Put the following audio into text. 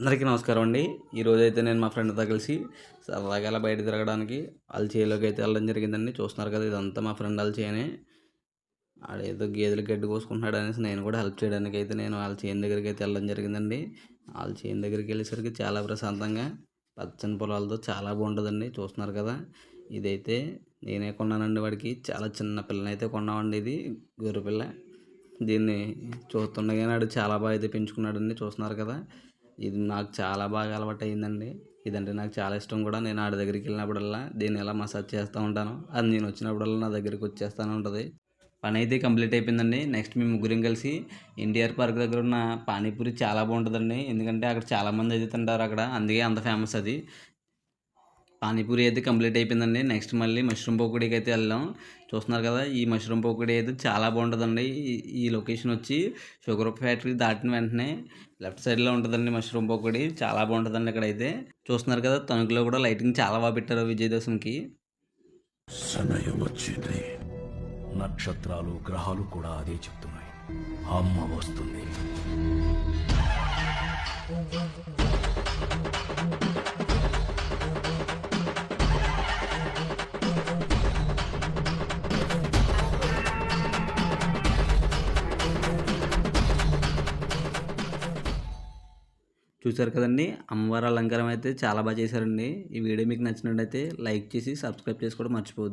అందరికీ నమస్కారం అండి. ఈరోజు అయితే నేను మా ఫ్రెండ్తో కలిసి సరదాగా అలా బయట తిరగడానికి వాళ్ళ చేలోకి అయితే వెళ్ళడం జరిగిందండి. చూస్తున్నారు కదా ఇదంతా మా ఫ్రెండ్ వాళ్ళ ఆడేదో గేదెలు గడ్డి కోసుకుంటున్నాడు అనేసి నేను కూడా హెల్ప్ చేయడానికి అయితే నేను వాళ్ళ చేను దగ్గరికి అయితే వెళ్ళడం జరిగిందండి. వాళ్ళ చేను దగ్గరికి వెళ్ళేసరికి చాలా ప్రశాంతంగా పచ్చని పొలాలతో చాలా బాగుంటుందండి. చూస్తున్నారు కదా ఇదైతే నేనే కొన్నానండి వాడికి. చాలా చిన్న పిల్లని అయితే కొన్నామండి ఇది గొర్రె పిల్ల దీన్ని చూస్తుండగానే ఆడు చాలా బాగా అయితే పెంచుకున్నాడండి. చూస్తున్నారు కదా ఇది నాకు చాలా బాగా అలవాటు అయిందండి ఇదంటే నాకు చాలా ఇష్టం కూడా. నేను ఆడి దగ్గరికి వెళ్ళినప్పుడల్లా దీన్ని ఎలా మసాజ్ చేస్తూ ఉంటాను అది నేను వచ్చినప్పుడల్లా నా దగ్గరికి వచ్చేస్తూనే ఉంటుంది. పని అయితే కంప్లీట్ అయిపోయిందండి. నెక్స్ట్ మేము ముగ్గురం కలిసి ఎన్టీఆర్ పార్క్ దగ్గర ఉన్న పానీపూరి చాలా బాగుంటుందండి. ఎందుకంటే అక్కడ చాలామంది అయితే తింటారు అక్కడ. అందుకే అంత ఫేమస్ అది. పానీపూరి అయితే కంప్లీట్ అయిపోయిందండి. నెక్స్ట్ మళ్ళీ మష్రూమ్ పకోడీకి అయితే వెళ్దాం. చూస్తున్నారు కదా ఈ మష్రూమ్ పకోడీ అయితే చాలా బాగుంటుందండి. ఈ- ఈ లొకేషన్ వచ్చి షుగర్ ఫ్యాక్టరీ దాటిన వెంటనే లెఫ్ట్ సైడ్లో ఉంటుందండి మష్రూమ్ పకోడీ. చాలా బాగుంటుందండి ఇక్కడైతే. చూస్తున్నారు కదా తణుకులో కూడా లైటింగ్ చాలా బాగా పెట్టారు విజయదశమికి. సమయం వచ్చింది. నక్షత్రాలు గ్రహాలు కూడా అదే చెప్తున్నాయి. అమ్మ వస్తుంది. చూసారు కదండి. అమ్మవారి అలంకారం అయితే చాలా బాగా చేశారండి. ఈ వీడియో మీకు నచ్చినట్టయితే లైక్ చేసి సబ్స్క్రైబ్ చేసుకోవడం మర్చిపోవద్దు.